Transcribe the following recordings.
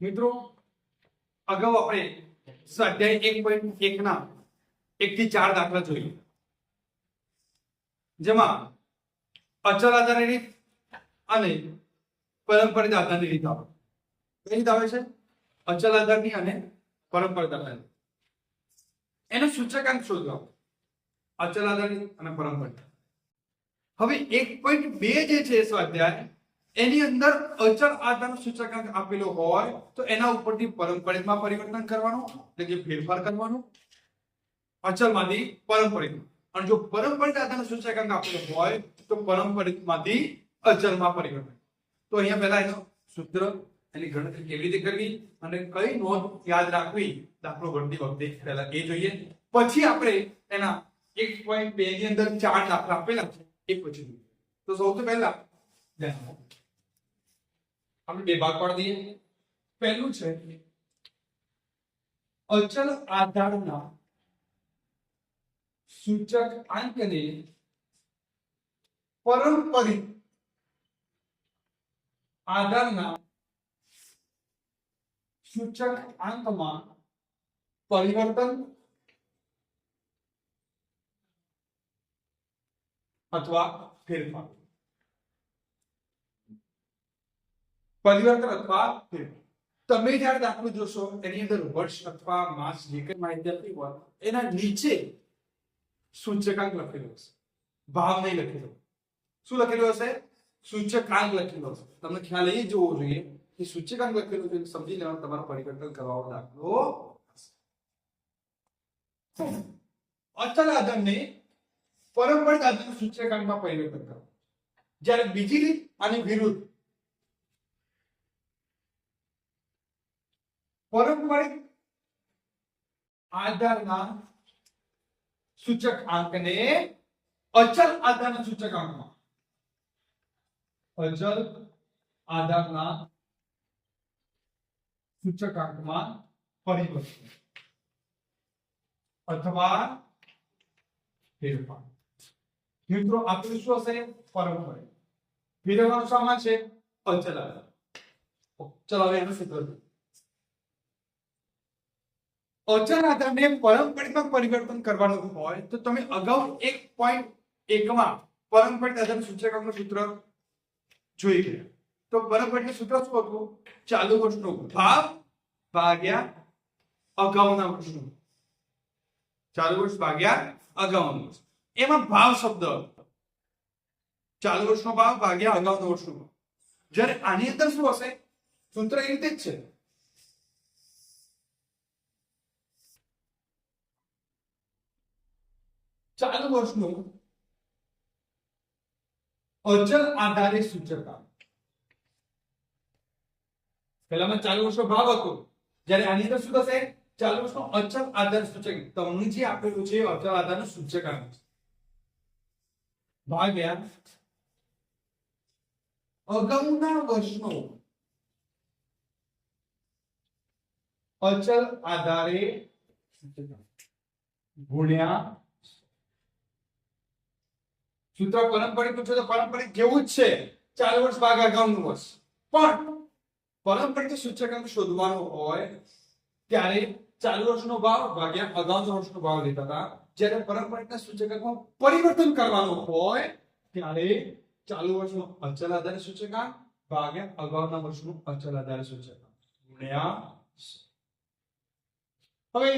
મિત્રો, અગાઉ આપણે સ્વાધ્યાય એક પોઈન્ટ એક ના એક થી ચાર દાખલા જોઈએ જેમાં અચલ આધારની રીત અને પરંપરિત આધારની રીત આવે. કઈ રીત આવે છે? અચલ આધારની અને પરંપરિત આધારની. એનો સૂચકાંક શોધવા. અચલ આધારની અને પરંપરિત હવે એક પોઈન્ટ બે જે છે સ્વાધ્યાય એની અંદર અચળ આધારનો સૂચકાંક આપેલો હોય, તો એના ઉપરથી પરંપરિતમાં પરિવર્તન કરવાનું, એટલે કે ફેરફાર કરવાનું, અચળમાંથી પરંપરિત અને જો પરંપરિત આધારનો સૂચકાંક આપેલો હોય, તો પરંપરિતમાંથી અચળમાં પરિવર્તન. તો અહીંયા પહેલા એનો સૂત્ર એની ગણતરી કેવી રીતે કરવી અને કઈ નોંધ યાદ રાખવી દાખલો ગણતી વખતે પહેલા એ જોઈએ. પછી આપણે એના એક પોઈન્ટ બે ની અંદર ચાર દાખલા આપેલા છે, એ પછી તો સૌથી પહેલા ધ્યાન. આપણે બે ભાગ પાડી દઈએ પહેલું છે અચલ આધારના સૂચક આંકને પરંપરિત આધારના સૂચક આંકમાં પરિવર્તન અથવા ફેરફાર પરિવર્તન અથવા ફેરફાર તમે જ્યારે દાખલો જોશો એની અંદર વર્ષ અથવા માસ જે કંઈ માહિતી આપી હોય એના નીચે સૂચકાંક લખેલો હશે ભાવ નહીં લખેલો શું લખેલું હશે સૂચકાંક લખેલો હશે તમને ખ્યાલ એ જોવો જોઈએ કે સૂચકાંક લખેલું છે એટલે સમજી લેવાનું તમારે પરિવર્તન કરવાનો દાખલો હશે. અચલ આધારને પરંપરિત આધારના સૂચકાંકમાં પરિવર્તન કરો જ્યારે બીજી રીત આની વિરુદ્ધ પરંપરિત આધારના સૂચક આંકને અચલ આધારના સૂચકાંકમાં અચલ આધારના સૂચકાંકમાં પરિવર્તન અથવા ફેરફાર મિત્રો આપણું શું હશે પરંપરિત ફેરવવાનું શામાં છે અચલ આધાર ચલો હવે એનું સૂત્ર જોઈએ. અચલ આધારને પરંપરિતમાં પરિવર્તન કરવાનું હોય તો તમે અગાઉ એક પોઈન્ટ એકમાં પરંપરિત આધાર સૂચકાંકનું સૂત્ર જોઈ ગયા. તો પરંપરિત સૂત્ર શું હતું? ચાલુ વર્ષનો ભાવ ભાગ્યા અગાઉના વર્ષનો. ચાલુ વર્ષ ભાગ્યા અગાઉનું વર્ષ. એમાં ભાવ શબ્દ ચાલુ વર્ષનો ભાવ ભાગ્યા અગાઉનો વર્ષનો ભાવ જ્યારે આની અંદર શું હશે? સૂત્ર એ રીતે જ છે. ચાલુ વર્ષનું અચલ આધારે સૂચકાંક પહેલામાં ચાલુ વર્ષનો ભાવ હતો. જ્યારે આની અંદર શું થશે? ચાલુ વર્ષનો અચલ આધાર સૂચક તમને જે આપેલું છે અચલ આધારનો સૂચકાંક. ભાગ્યા અગાઉના વર્ષનો અચલ આધારે ગુણ્યા સૂત્ર પરંપરિક પૂછો તો પરંપરિક જેવું જ છે? ચાલુ વર્ષ ભાગ્યા અગાઉનું વર્ષ. પણ પરંપરિક સૂચકાંક શોધવાનો હોય, ત્યારે ચાલુ વર્ષનો ભાવ ભાગ્યા અગાઉના વર્ષનો ભાવ લેતા હતા. જ્યારે પારંપરિકના સૂચકાંકમાં પરિવર્તન કરવાનું હોય, ત્યારે ચાલુ વર્ષનો અચલ આધારે સૂચકાંક ભાગ્યા અગાઉના વર્ષનું અચલ આધારે સૂચકાંક હવે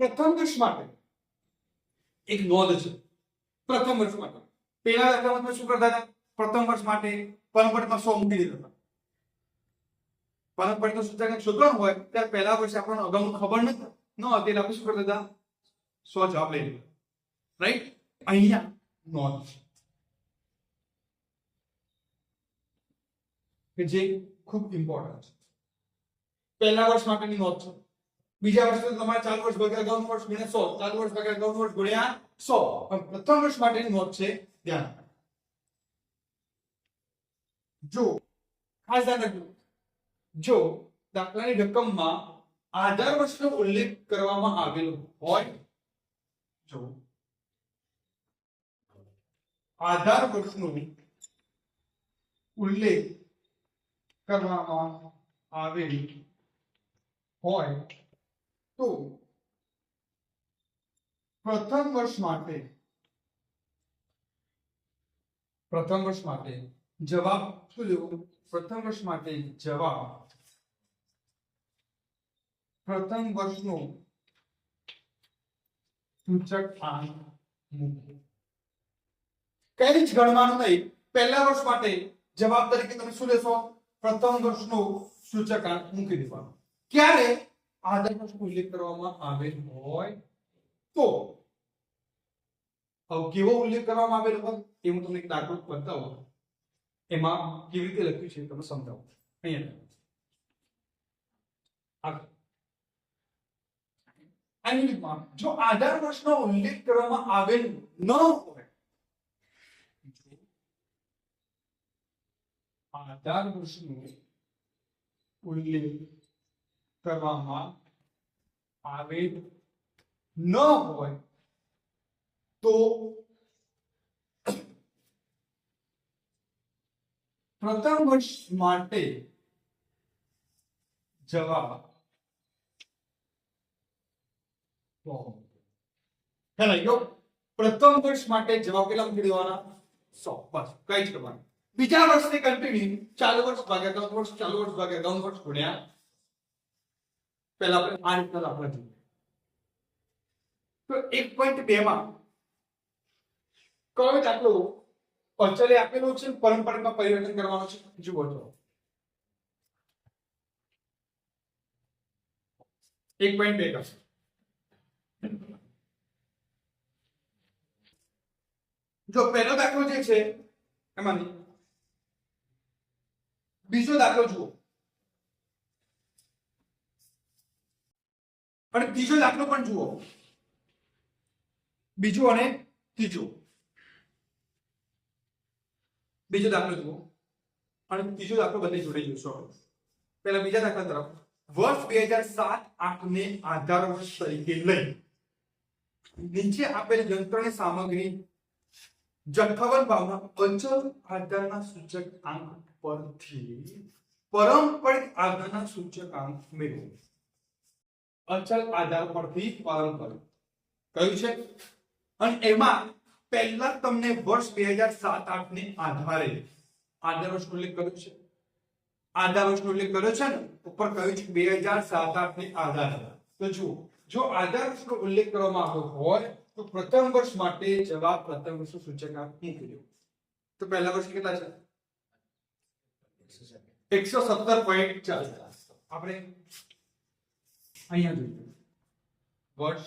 પ્રથમ વર્ષ માટે એક નોંધ છે. પ્રથમ વર્ષ માટે પહેલા દાખલામાં તમે શું કરતા હતા પ્રથમ વર્ષ માટે પરંપરામાં સો મૂકી દેતા હતા પરંપરાનું સૂચકાંક શોધવાનું હોય ત્યારે પહેલા વર્ષે આપણને અગાઉ ખબર નથી ન હતી એટલે આપણે શું કરતા હતા સો જવાબ લઈ લીધો રાઈટ અહીંયા નોંધ છે કે જે ખૂબ ઇમ્પોર્ટન્ટ છે પહેલા વર્ષ માટેની નોંધ છે બીજા વર્ષે તો તમારે ચાલુ વર્ષ ભાગ્યા અગાઉનું વર્ષ ગુણ્યા સો ચાલુ વર્ષ ભાગ્યા અગાઉનું વર્ષ ગુણ્યા સો પ્રથમ વર્ષ માટેની નોંધ છે, ધ્યાન જો, ખાસ ધ્યાન રાખજો. જો દાખલાની રકમમાં આધાર વર્ષનો ઉલ્લેખ કરવામાં આવેલો હોય, જો આધાર વર્ષનો ઉલ્લેખ કરવામાં આવેલ હોય, તો પ્રથમ વર્ષ માટે પ્રથમ વર્ષ માટે જવાબ શું લેવો પ્રથમ વર્ષ માટે જવાબ પ્રથમ વર્ષનો સૂચક આંક મૂકો કઈ જ ગણવાનું નહીં પહેલા વર્ષ માટે જવાબ તરીકે તમે શું લેશો પ્રથમ વર્ષનો સૂચકાંક મૂકી દેવાનો ક્યારે આધાર વર્ષનો ઉલ્લેખ કરવામાં આવેલ હોય તો હવે કેવો ઉલ્લેખ કરવામાં આવેલો હોય એ હું તમને એક દાખલો બતાવું એમાં કેવી રીતે લખ્યું છે તમે સમજાવો અહીંયા આગળ. આ યુનિટમાં જો આધાર વર્ષનો ઉલ્લેખ કરવામાં આવેલ ન હોય આધાર વર્ષનો ઉલ્લેખ કરવામાં આવેલ ન હોય તો પ્રથમ વર્ષ માટે જવાબ ખ્યાલ આવી ગયો પ્રથમ વર્ષ માટે જવાબ કેટલા મૂકી દેવાના સો બસ કઈ જ કરવાનું બીજા વર્ષને કન્ટિન્યુ ચાલુ વર્ષ ભાગ્યા ત્રણ વર્ષ ચાલુ વર્ષ ભાગ્યા ત્રણ વર્ષ ગુણ્યા પહેલા આપણે આ રીતના દાખલા જોઈએ તો એક પોઈન્ટ બે માં કયો આટલું અચલે આપેલું છે પરંપરામાં પરિવર્તન કરવાનું છે? જુઓ તો એક પોઈન્ટ બે કરશે. જો પહેલો દાખલો જે છે એમાંની બીજો દાખલો જુઓ. અને ત્રીજો દાખલો પણ જુઓ. બીજો અને ત્રીજો. બીજો દાખલો જુઓ. અને ત્રીજો દાખલો બંને જોડે જોશો પહેલા બીજા દાખલા તરફ. વર્ષ બે હજાર સાત આઠ ને આધાર વર્ષ તરીકે લઈ. નીચે આપેલ યંત્રની સામગ્રી જથ્થાબંધ ભાવના અચલ આધારના સૂચક આંક પરથી પારંપરિક આધારના સૂચક આંક મેળવો. અચલ આધાર પરથી પારંપરિક કયું છે? અને એમાં પહેલા તમને વર્ષ બે હજાર સાત આઠ ને આધારે આધાર વર્ષનો ઉલ્લેખ કર્યો છે. આધાર વર્ષનો ઉલ્લેખ કર્યો છે ને, ઉપર કહ્યું છે બે હજાર સાત આઠ ને આધારે તો જુઓ, જો આધાર વર્ષનો ઉલ્લેખ કરવામાં આવ્યો હોય, તો પ્રથમ વર્ષ માટે જવાબ પ્રથમ વર્ષ સૂચકાંક દો તો પહેલા વર્ષ કેટલા છે? એકસો સત્તર પોઈન્ટ ચાર આપણે અહીંયા જોઈએ. વર્ષ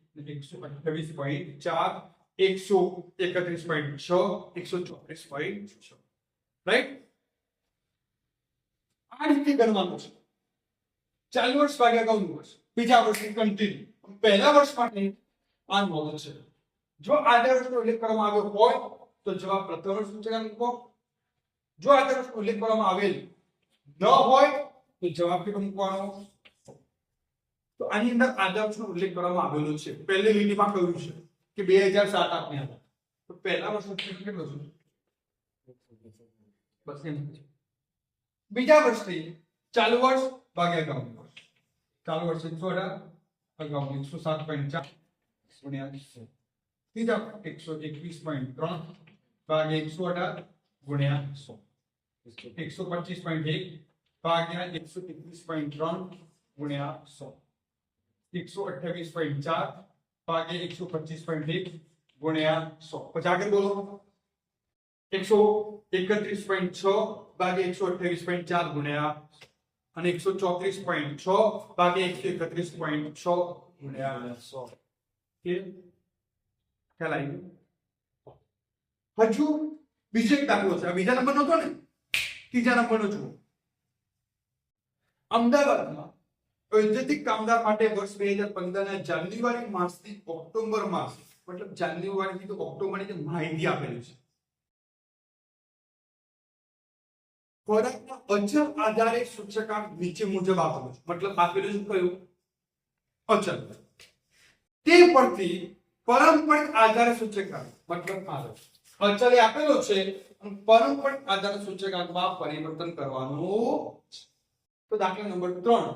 એકસો અઠ્યાવીસ ચાર, એકસો એકત્રીસ પોઈન્ટ છ, એકસો ચોત્રીસ પોઈન્ટ રાઈટ આ રીતે ગણવાનું ચાલુ વર્ષ ભાગ્યા ગૌણ વર્ષ. બીજા વર્ષની કન્ટિન્યુ પહેલા વર્ષ માટે આ નોંધ છે. જો આધાર વર્ષનો ઉલ્લેખ કરવામાં આવ્યો હોય, તો જવાબ પ્રથમ વર્ષ મૂકો. જો આધાર વર્ષનો ઉલ્લેખ કરવામાં આવેલ ન હોય, તો જવાબ કેટલો મૂકવાનો? તો આની અંદર આધાર વર્ષનો ઉલ્લેખ કરવામાં આવેલો છે પહેલી લીટીમાં કહ્યું છે કે બે હજાર સાત આઠ ની અંદર તો પહેલા વર્ષનો સૂચકાંક કેટલો છે બસ એમ જ. બીજા વર્ષથી ચાલુ વર્ષ ભાગ્યા અગાઉ વર્ષ ચાલુ વર્ષ એકસો અઢાર અગાઉ એકસો સાત પોઈન્ટ ચાર ગુણ્યા સો. ત્રીજા એકસો એકવીસ પોઈન્ટ ત્રણ ભાગ્યા એકસો અઢાર ગુણ્યા સો એકસો પચીસ પોઈન્ટ એક ભાગ્યા એકસો એકવીસ પોઈન્ટ ત્રણ ગુણ્યા સો એકસો અઠ્યાવીસ પોઈન્ટ ચાર ભાગ્યા એકસો પચીસ પોઈન્ટ એક ગુણ્યા સો. પછી આગળ બોલો? એકસો એકત્રીસ પોઈન્ટ છ ભાગ્યા એકસો અઠ્યાવીસ પોઈન્ટ ચાર ગુણ્યા અને એકસો ચોત્રીસ પોઈન્ટ છ ભાગ્યા એકસો એકત્રીસ પોઈન્ટ છ ગુણ્યા સો? ખ્યાલ આવી હજુ બીજો એક દાખલો છે. બીજા નંબર નો હતો ને? ત્રીજા નંબરનો જુઓ. અમદાવાદમાં ઔદ્યોગિક કામદાર માટે વર્ષ બે હજાર પંદર ના જાન્યુઆરી માસથી ઓક્ટોબર માસ, મતલબ જાન્યુઆરી થી તો ઓક્ટોબરની જે માહિતી આપેલી છે. ખોરાકના અચલ આધારે સૂચકાંક નીચે મુજબ આપેલું છે. મતલબ આપેલું શું કયું અચલ. તે પરથી પરંપરિક આધારે સૂચકાંક મતલબ આવે અચલ આપેલો છે પરંપરિક આધાર આધારે સૂચકાંકમાં પરિવર્તન કરવાનું તો દાખલા નંબર ત્રણ.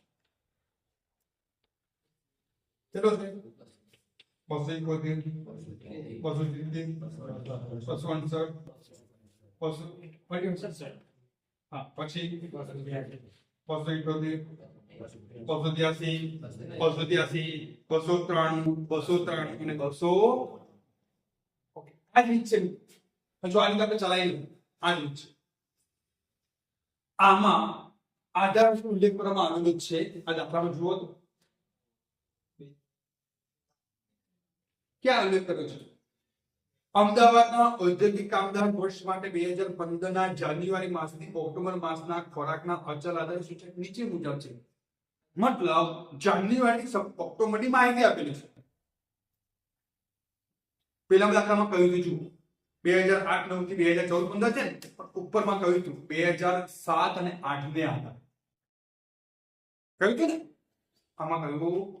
ચલો છે બસો એકોતેર બસો સિત્તેર બસો અડસઠ બસો હા પછી બસો ઇઠોતેર બસો ત્યાસી બસો ત્યાસી બસો ત્રાણું બસો ત્રાણું અને બસો આ રીત છે જો આની આપણે ચલાવી આ રીત છે આમાં આધાર ઉલ્લેખ કરવામાં જ છે આ દાખલામાં જુઓ તો ક્યાં ઉલ્લેખ કર્યો છે? અમદાવાદના ઔદ્યોગિક કામદાર વર્ષ માટે બે હજાર પંદર ના જાન્યુઆરી માસથી ઓક્ટોબર માસના ખોરાકના અચલ આધાર સૂચક નીચે મુજબ છે. મતલબ જાન્યુઆરી ઓક્ટોબરની માહિતી આપેલી છે. પેલા દાખલામાં કહ્યું હતું બે હજાર આઠ નવથી બે હજાર ચૌદ પંદર છે ઉપરમાં કહ્યું હતું બે હજાર સાત અને આઠ ને આધાર. કહ્યું હતું ને? આમાં કહ્યું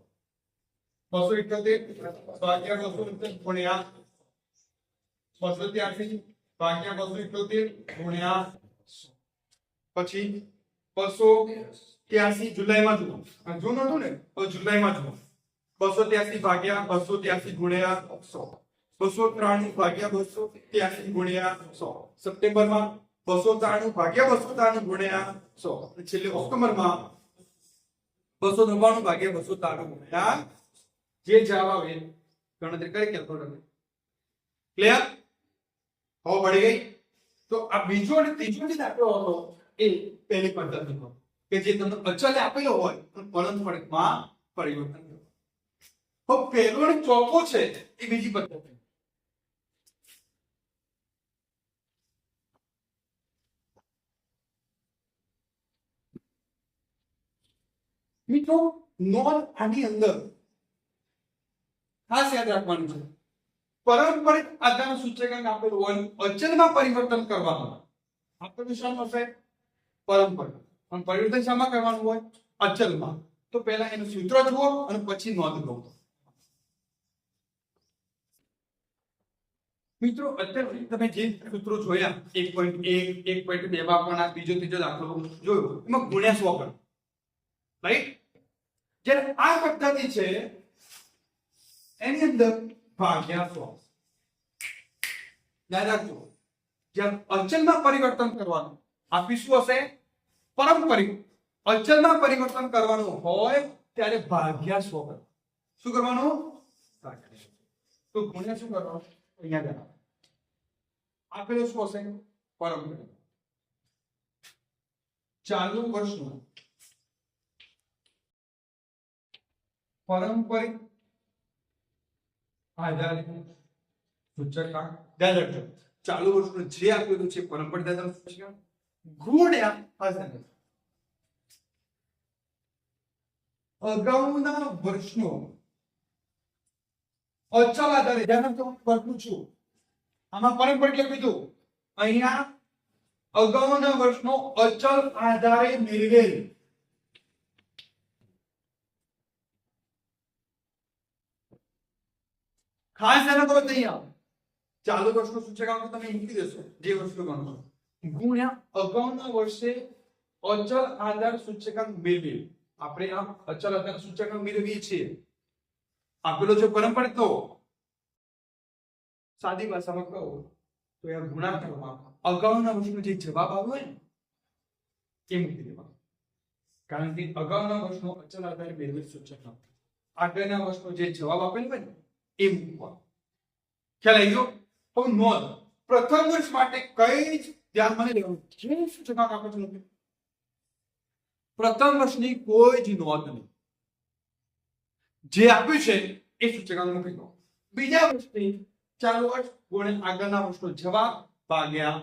બસો ઇઠ્યોતેર ભાગ્યા બસો સિત્તેર ગુણ્યા બસો ત્યાસી ભાગ્યા બસો ઇઠ્યોતેર ગુણ્યા સો. પછી બસો ત્યાસી જુલાઈમાં જુઓ આ જૂન હતું ને તો જુલાઈમાં જુઓ બસો ત્યાસી ભાગ્યા બસો ત્યાસી ગુણ્યા સો બસો ત્રાણું ભાગ્યા બસો ત્યાસી ગુણ્યા સો સપ્ટેમ્બરમાં બસો ત્રાણું ભાગ્યા બસો ત્રાણું ગુણ્યા સો અને છેલ્લે ઓક્ટોબરમાં બસો નવ્વાણું ભાગ્યા બસો ત્રાણું ગુણ્યા જે જવાબ આવે ગણતરી કરી કેલ્ક્યુલેટર ક્લિયર હો પડી ગઈ? તો આ બીજો અને ત્રીજો જે દાખલો હતો, એ પહેલી પદ્ધતિનો કે જે તમને અચલ આપેલો હોય પરંતુ ફરકમાં પરિવર્તન હવે પહેલો અને ચોથો છે, એ બીજી પદ્ધતિ. મિત્રો નોન આની અંદર ખાસ યાદ રાખવાનું છે. પારંપરિક આધાર સૂચકાંક આપેલું હોય અચલમાં પરિવર્તન કરવાનું આપેલું શું હશે પારંપરિક. પણ પરિવર્તન શામાં કરવાનું હોય? અચલમાં. તો પહેલા એનું સૂત્ર જુઓ અને પછી નોંધ લો. મિત્રો, અત્યારે તમે જે સૂત્રો જોયા, એક પોઈન્ટ એક એક પોઈન્ટ બે માં પણ આ બીજો ત્રીજો દાખલો જોયો, એમાં ગુણ્યા સો કરો રાઈટ જ્યારે આ પદ્ધતિ છે એની અંદર ભાગ્યા સો. યાદ રાખજો જ્યારે અચલમાં પરિવર્તન કરવાનું આપી શું હશે પારંપરિક અચલમાં પરિવર્તન કરવાનું હોય ત્યારે ભાગ્યા સો કરવાનું શું કરવાનું? તો ગુણ્યા શું કરવાનું અહીંયા જણાવો આપેલો શું હશે? પારંપરિક ચાલુ વર્ષનું. પારંપરિક ધ્યાન ચાલુ વર્ષનું જે આપેલું છે? પરંપરા હશે અગાઉના વર્ષનો અચલ આધારે ધ્યાન રાખજો હું છું આમાં પરંપરિક લખી કીધું, અહીંયા અગાઉના વર્ષનો અચલ આધારે મેળવેલ ખાસ એના તમે નહીં આવે. ચાલુ વર્ષનો સૂચકાંક તમે મૂકી દેશો જે વર્ષનો ગણો ગુણ્યા અગાઉના વર્ષે અચલ આધાર સૂચકાંક મેળવી આપણે આ અચલ આધાર સૂચકાંક મેળવીએ છીએ. આપેલો છે પરંપરા તો સાદી ભાષામાં કહો તો એ ગુણાકારમાં અગાઉના વર્ષનો જે જવાબ આવ્યો હોય ને એ મૂકી દેવાનો. કારણ કે અગાઉના વર્ષનો અચલ આધાર મેળવેલ સૂચકાંક. આગળના વર્ષનો જે જવાબ આપેલ હોય ને એ મૂકવાનો ખ્યાલ આવી ગયો? હવે નોંધ. પ્રથમ વર્ષ માટે કઈ જ ધ્યાનમાં લેવાનું. જે સૂચના છે મૂકે પ્રથમ વર્ષની કોઈ જ નોંધ નહીં. જે આપ્યું છે એ સૂચકાંક મૂકી દો. બીજા વર્ષની ચાલુ વર્ષ ગુણ્યા આગળના વર્ષનો જવાબ ભાગ્યા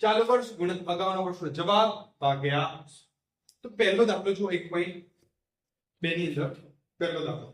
ચાલુ વર્ષ ગુણ્યા અગાઉના વર્ષનો જવાબ ભાગ્યા તો પહેલો દાખલો જો એક પોઈન્ટ બે ની અંદર. પહેલો દાખલો.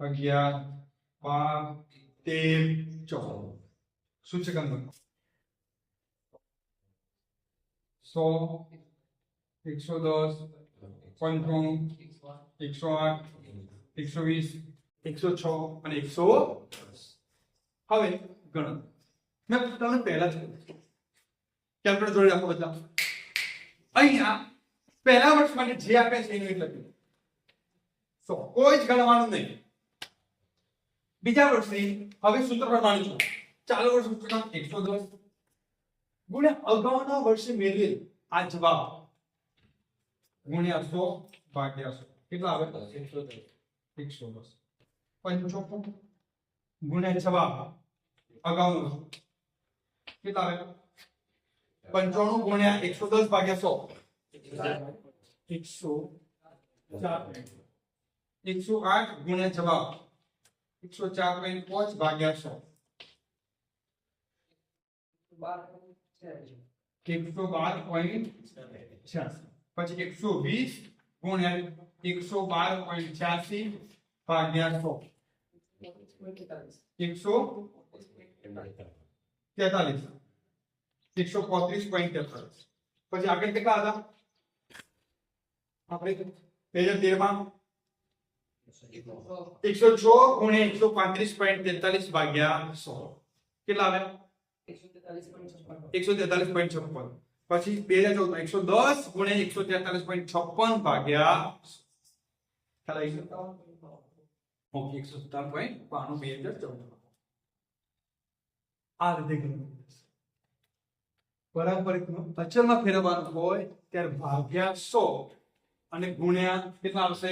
અગિયાર બાર તેર ચૌદ સૂચકાંક લખો સો એકસો દસ પંચાણું એકસો આઠ એકસો વીસ એકસો છ અને એકસો હવે ગણો મેં તમને પહેલા જ કહ્યું કેલ્ક્યુલેટર જોડે રાખો બધા અહીંયા પહેલા વર્ષ માટે જે આપે છે એનું એટલે લખ્યું સો કોઈ જ ગણવાનું નહીં બીજા વર્ષની હવે સૂત્ર પ્રમાણે જો ચાલુ વર્ષ સૂચકાંક એકસો દસ ગુણ્યા અગાઉના વર્ષે મેળવેલ આ જવાબ ગુણ્યા સો ભાગ્યા સો કેટલા આવે એકસો દસ પંચોતેર ગુણ્યા જવાબ અગાઉનો કેટલા આવે પંચાણું ગુણ્યા એકસો દસ ભાગ્યા સો એકસો ચાર એકસો આઠ ગુણ્યા જવાબ એકસો ચાર પોઈન્ટ પાંચ ભાગ્યા સો એકસો બાર પોઈન્ટ છ્યાસી પછી એકસો વીસ ગુણ્યા એકસો બાર પોઈન્ટ છ્યાસી ભાગ્યા સો એકસો તેતાલીસ એકસો પોત્રીસ પોઈન્ટ તેતાલીસ પછી આગળ કેટલા હતા આપણે બે હજાર તેર માં એકસો છ ગુણ્યા એકસો પાંત્રીસ પોઈન્ટ તેતાલીસ ભાગ્યા સો કેટલા આવ્યા એકસો તેતાલીસ પોઈન્ટ છપ્પન પછી બે હજાર ચૌદ એકસો દસ ગુણ્યા એકસો તેતાલીસ પોઈન્ટ છપ્પન ભાગ્યા ખ્યાલ આવી ઓકે એકસો સત્તાવન પોઈન્ટ બાણું બે હજાર ચૌદ આ રીતે પારંપરિક અચલમાં ફેરવવાનું હોય ત્યારે ભાગ્યા સો અને ગુણ્યા કેટલા આવશે?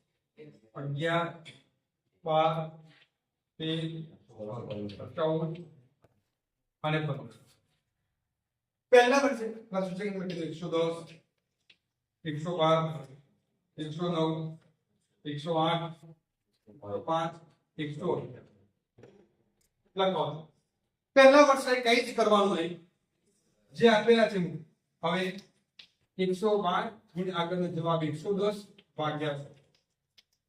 અગિયાર, બાર, તેર, ચૌદ અને પહેલા વર્ષે એકસો દસ, એકસો બાર, એકસો નવ, એકસો આઠ, પાંચ, એકસો લખો. પહેલા વર્ષે કઈ જ કરવાનું નહીં. જે આપેલા છે હવે એકસો બાર આગળનો જવાબ એકસો દસ, ભાગ્યા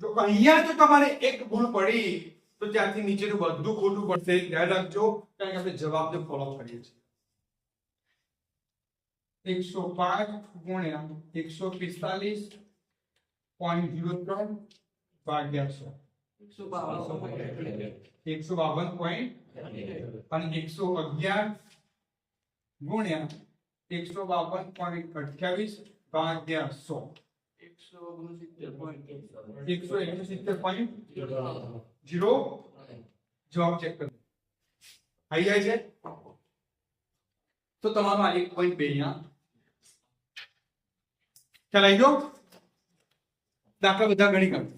જો અહીંયા જો તમારે એક ભૂલ પડી તો ત્યાંથી નીચેનું બધું ખોટું પડશે. ધ્યાન રાખજો કારણ કે આપણે જવાબને ફોલો કરીએ છીએ. એકસો પાંચ ગુણ્યા એકસો પિસ્તાલીસ પોઈન્ટ ઝીરો ત્રણ ભાગ્યા સો. એકસો બાવન પોઈન્ટ અને એકસો અગિયાર ગુણ્યા એકસો બાવન પોઈન્ટ અઠ્યાવીસ ભાગ્યા સો. એકસો એકસો પોઈન્ટ જીરો જવાબ ચેક કરો. આવી જાય છે તો તમારો આ એક પોઈન્ટ બે અહીંયા. ખ્યાલ આવી ગયો દાખલા બધા ગણી કાઢો.